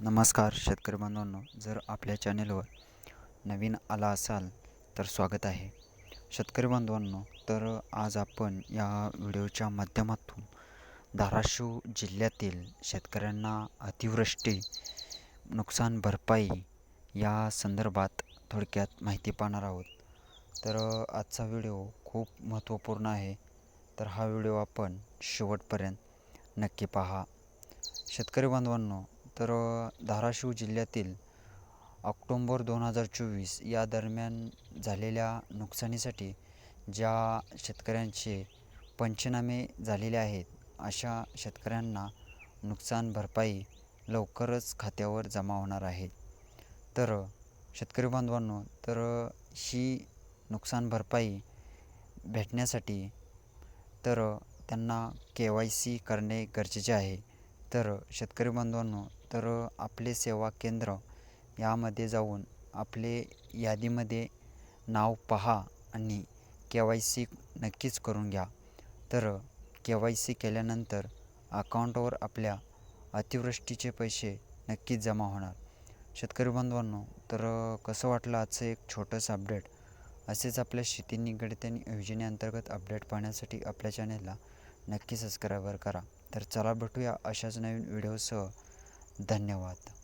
नमस्कार शेतकरी बांधवांनो जर आपल्या चॅनेलवर नवीन आला असाल तर स्वागत आहे. शेतकरी बांधवांनो तर आज आपण या व्हिडिओच्या माध्यमातून धाराशिव जिल्ह्यातील शेतकऱ्यांना अतिवृष्टी नुकसान भरपाई या संदर्भात थोडक्यात माहिती पाहणार आहोत. तर आजचा व्हिडिओ खूप महत्त्वपूर्ण आहे. तर हा व्हिडिओ आपण शेवटपर्यंत नक्की पहा. शेतकरी बांधवांनो तर धाराशिव जिल्ह्यातील ऑक्टोंबर दोन हजार चोवीस या दरम्यान झालेल्या नुकसानीसाठी ज्या शेतकऱ्यांचे पंचनामे झालेले आहेत अशा शेतकऱ्यांना नुकसान भरपाई लवकरच खात्यावर जमा होणार आहे. तर शेतकरी बांधवांनो तर ही नुकसान भरपाई भेटण्यासाठी तर त्यांना के वाय सी करणे गरजेचे आहे. तर शेतकरी बांधवांनो तर आपले सेवा केंद्र यामध्ये जाऊन आपले यादीमध्ये नाव पहा आणि के वाय सी नक्कीच करून घ्या. तर के वाय सी केल्यानंतर अकाउंटवर आपल्या अतिवृष्टीचे पैसे नक्कीच जमा होणार. शेतकरी बांधवांनो तर कसं वाटलं आजचं एक छोटंसं अपडेट असेच आपल्या शेती निगडित आणि योजनेअंतर्गत अपडेट पाहण्यासाठी आपल्या चॅनेलला नक्की सबस्क्राईबर करा. तर चला भेटूया अशाच नवीन व्हिडिओसह. धन्यवाद.